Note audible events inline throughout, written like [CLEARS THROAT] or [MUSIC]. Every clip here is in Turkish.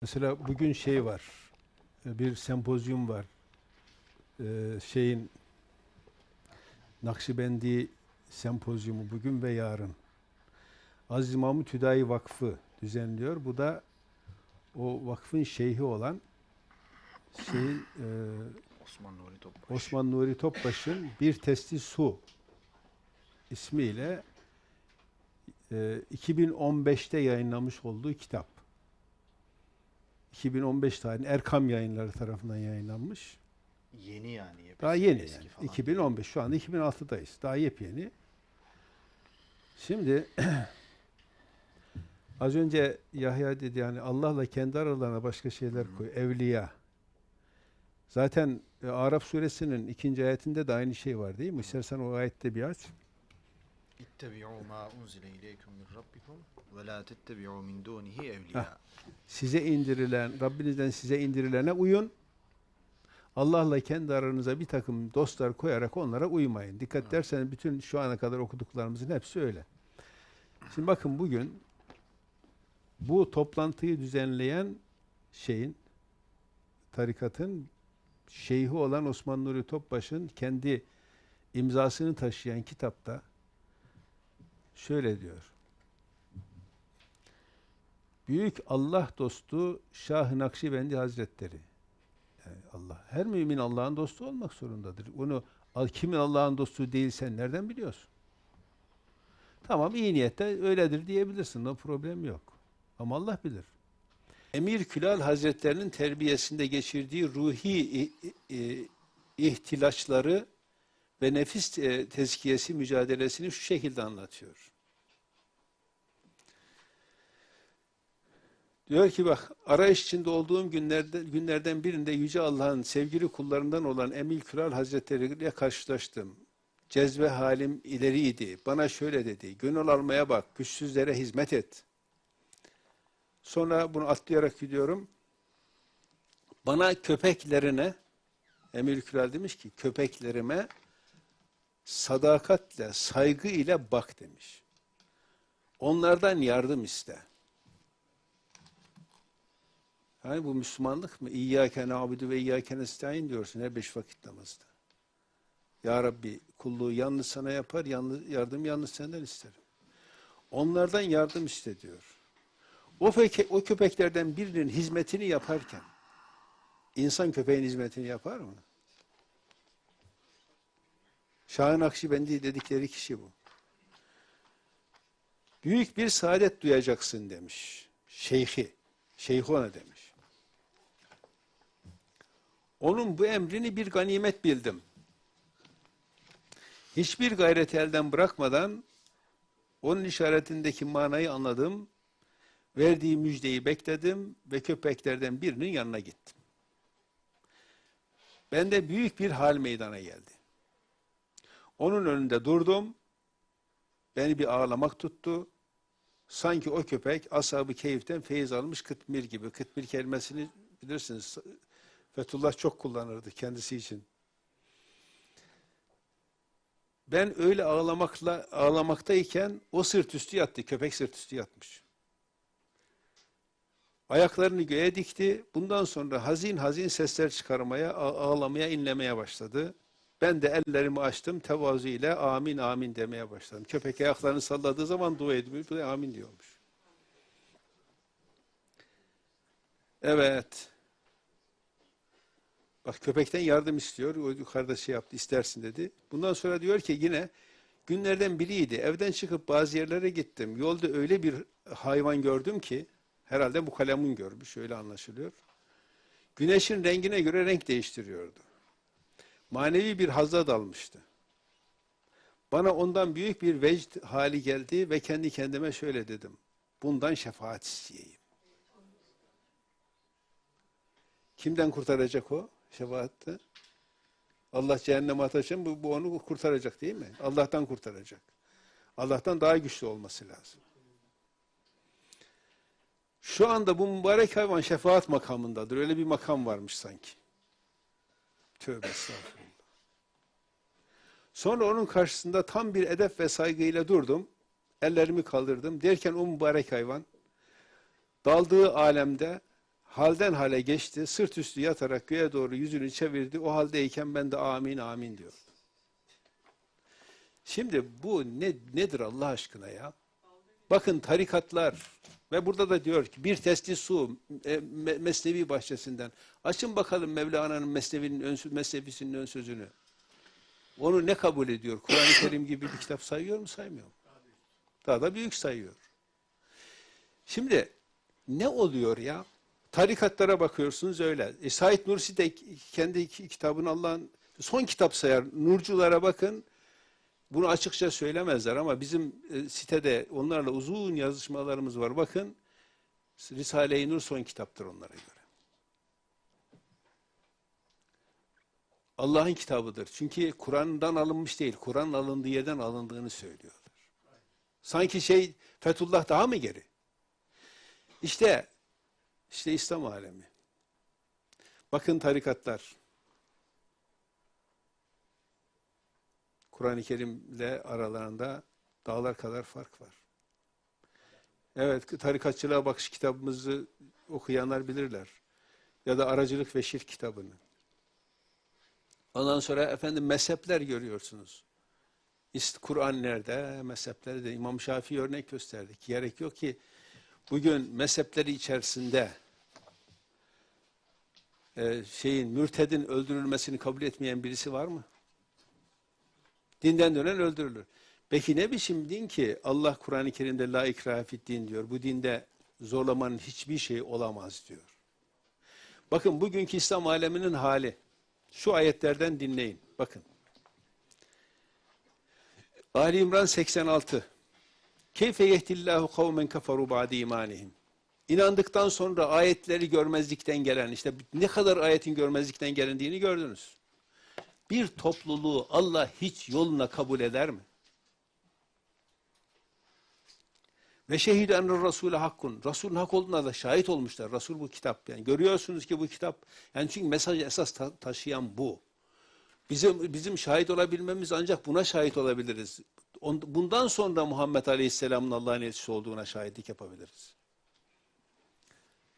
Mesela bugün şey var, e, bir sempozyum var. Ee, şeyin Nakşibendi sempozyumu bugün ve yarın. Aziz Mahmut Hüdayi Vakfı düzenliyor. Bu da o vakfın şeyhi olan şey, e, Osman Nuri Topbaş. Osman Nuri Topbaş'ın Bir Testi Su ismiyle e, 2015'te yayınlamış olduğu kitap. 2015 tarihinde Erkam Yayınları tarafından yayınlanmış. Yeni yani. Eski, Daha yeni yani. falan 2015 şu anda 2006'dayız. Daha yepyeni. Şimdi [CLEARS THROAT] az önce Yahya dedi yani Allah'la kendi aralarına başka şeyler koy. Evliya. Zaten e, Araf suresinin ikinci ayetinde de aynı şey var değil mi? İstersen o ayette bir aç. İttebi'u ma unzile ileyküm min rabbikum ve la tettebi'u min dunihi evliya. Size indirilen, Rabbinizden size indirilene uyun. Allah'la kendi aranıza bir takım dostlar koyarak onlara uymayın. Dikkat Evet. ederseniz bütün şu ana kadar okuduklarımızın hepsi öyle. Şimdi bakın bugün bu toplantıyı düzenleyen şeyin, tarikatın şeyhi olan Osman Nuri Topbaş'ın kendi imzasını taşıyan kitapta şöyle diyor. Büyük Allah dostu Şah-ı Nakşibendi Hazretleri. Yani Allah her mümin Allah'ın dostu olmak zorundadır. Onu kimin Allah'ın dostu değilsen nereden biliyorsun? Tamam iyi niyette öyledir diyebilirsin. O problem yok. Ama Allah bilir. Emir Külal Hazretlerinin terbiyesinde geçirdiği ruhi ihtilaçları ve nefis e, tezkiyesi mücadelesini şu şekilde anlatıyor. Diyor ki bak arayış içinde olduğum günlerde günlerden birinde Yüce Allah'ın sevgili kullarından olan Emil Kral Hazretleri ile karşılaştım. Cezve halim ileriydi. Bana şöyle dedi. Gönül almaya bak. Güçsüzlere hizmet et. Sonra bunu atlayarak gidiyorum. Bana köpeklerine Emir Kral demiş ki köpeklerime sadakatle, saygı ile bak demiş. Onlardan yardım iste. Hani bu Müslümanlık mı? İyyâke na'budu ve iyyâke nestaîn diyorsun her beş vakit namazda. Ya Rabbi kulluğu yalnız sana yapar, yalnız, yardım yalnız senden isterim. Onlardan yardım iste diyor. O, feke, o köpeklerden birinin hizmetini yaparken insan köpeğin hizmetini yapar mı? Şah-ı Nakşibendi dedikleri kişi bu. Büyük bir saadet duyacaksın demiş. Şeyhi. Şeyhi ona demiş. Onun bu emrini bir ganimet bildim. Hiçbir gayreti elden bırakmadan onun işaretindeki manayı anladım. Verdiği müjdeyi bekledim ve köpeklerden birinin yanına gittim. Bende büyük bir hal meydana geldi. Onun önünde durdum. Beni bir ağlamak tuttu. Sanki o köpek ashab-ı keyiften feyiz almış kıtmir gibi. Kıtmir kelimesini bilirsiniz. Fethullah çok kullanırdı kendisi için. Ben öyle ağlamakla ağlamaktayken o sırt üstü yattı. Köpek sırt üstü yatmış. Ayaklarını göğe dikti. Bundan sonra hazin hazin sesler çıkarmaya, ağ- ağlamaya, inlemeye başladı. Ben de ellerimi açtım, tevazu ile amin amin demeye başladım. Köpek ayaklarını salladığı zaman dua bu da amin diyormuş. Evet. Bak köpekten yardım istiyor. O yukarıda şey yaptı, istersin dedi. Bundan sonra diyor ki yine günlerden biriydi. Evden çıkıp bazı yerlere gittim. Yolda öyle bir hayvan gördüm ki herhalde bu kalemun görmüş. Öyle anlaşılıyor. Güneşin rengine göre renk değiştiriyordu. Manevi bir hazza dalmıştı. Bana ondan büyük bir vecd hali geldi ve kendi kendime şöyle dedim. Bundan şefaat isteyeyim. Kimden kurtaracak o şefaatte? Allah cehenneme atacak bu, bu onu kurtaracak değil mi? Allah'tan kurtaracak. Allah'tan daha güçlü olması lazım. Şu anda bu mübarek hayvan şefaat makamındadır. Öyle bir makam varmış sanki. Tövbe estağfurullah. Sonra onun karşısında tam bir edep ve saygıyla durdum. Ellerimi kaldırdım. Derken o mübarek hayvan daldığı alemde halden hale geçti. Sırt üstü yatarak göğe doğru yüzünü çevirdi. O haldeyken ben de amin amin diyor. Şimdi bu ne nedir Allah aşkına ya? Bakın tarikatlar ve burada da diyor ki bir testi su e, Me- Mesnevi bahçesinden. Açın bakalım Mevlana'nın Mesnevi'nin ön, Mesnevisinin ön sözünü. Onu ne kabul ediyor? Kur'an-ı Kerim gibi bir kitap sayıyor mu saymıyor mu? Daha da büyük sayıyor. Şimdi ne oluyor ya? Tarikatlara bakıyorsunuz öyle. E, Said Nursi de kendi ki- kitabını Allah'ın son kitap sayar. Nurculara bakın. Bunu açıkça söylemezler ama bizim e, sitede onlarla uzun yazışmalarımız var. Bakın Risale-i Nur son kitaptır onlara göre. Allah'ın kitabıdır. Çünkü Kur'an'dan alınmış değil. Kur'an'ın alındığı yerden alındığını söylüyorlar. Sanki şey Fethullah daha mı geri? İşte işte İslam alemi. Bakın tarikatlar. Kur'an-ı Kerim'le aralarında dağlar kadar fark var. Evet, tarikatçılığa bakış kitabımızı okuyanlar bilirler. Ya da aracılık ve şirk kitabını. Ondan sonra efendim mezhepler görüyorsunuz. Kur'an nerede? Mezhepleri de İmam Şafii örnek gösterdik. Gerek yok ki bugün mezhepleri içerisinde e, şeyin mürtedin öldürülmesini kabul etmeyen birisi var mı? Dinden dönen öldürülür. Peki ne biçim din ki Allah Kur'an-ı Kerim'de la ikrahe fid din diyor. Bu dinde zorlamanın hiçbir şey olamaz diyor. Bakın bugünkü İslam aleminin hali. Şu ayetlerden dinleyin. Bakın. Ali İmran 86. Keyfe yehdillahu kavmen kafaru ba'de imanihim. İnandıktan sonra ayetleri görmezlikten gelen, işte ne kadar ayetin görmezlikten gelindiğini gördünüz. Bir topluluğu Allah hiç yoluna kabul eder mi? Ve şehid enr Resulü hakkun. Resulün hak olduğuna da şahit olmuşlar. Resul bu kitap. Yani görüyorsunuz ki bu kitap. Yani çünkü mesajı esas ta- taşıyan bu. Bizim bizim şahit olabilmemiz ancak buna şahit olabiliriz. Bundan sonra Muhammed Aleyhisselam'ın Allah'ın elçisi olduğuna şahitlik yapabiliriz.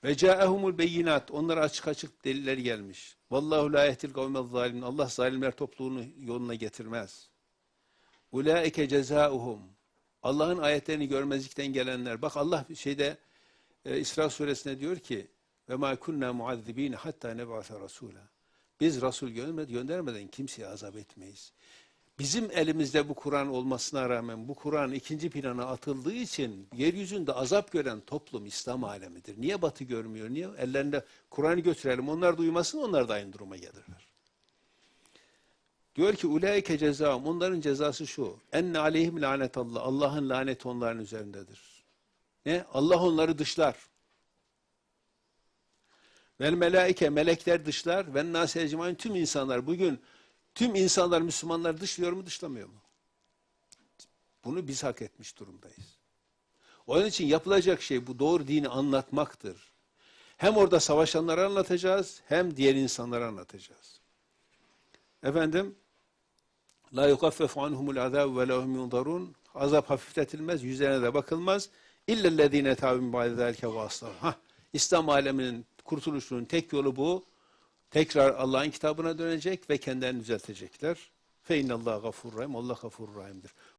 Ve ca'ehumul beyinat. Onlara açık açık deliller gelmiş. Vallahu la yehtil kavmel zalimin. Allah zalimler topluluğunu yoluna getirmez. Ulaike cezauhum. Allah'ın ayetlerini görmezlikten gelenler. Bak Allah şeyde e, İsra suresinde diyor ki ve ma kunna muazzibin hatta neb'ase rasula. Biz Resul göndermeden, kimseye azap etmeyiz. Bizim elimizde bu Kur'an olmasına rağmen bu Kur'an ikinci plana atıldığı için yeryüzünde azap gören toplum İslam alemidir. Niye batı görmüyor? Niye? Ellerinde Kur'an'ı götürelim. Onlar duymasın onlar da aynı duruma gelirler. Diyor ki ulaike cezaum. Onların cezası şu. Enne aleyhim lanetallah. Allah'ın laneti onların üzerindedir. Ne? Allah onları dışlar. Vel melaike melekler dışlar. Ve ecmaîn tüm insanlar bugün tüm insanlar Müslümanlar dışlıyor mu dışlamıyor mu? Bunu biz hak etmiş durumdayız. Onun için yapılacak şey bu doğru dini anlatmaktır. Hem orada savaşanları anlatacağız hem diğer insanları anlatacağız. Efendim La yukaffefu anhumul azab ve lahum yunzarun. Azap hafifletilmez, yüzlerine de bakılmaz. İllellezine tabi ba'de zelke vasıta. Hah, İslam aleminin kurtuluşunun tek yolu bu. Tekrar Allah'ın kitabına dönecek ve kendilerini düzeltecekler. Fe innallahu gafurur. Allah gafurur.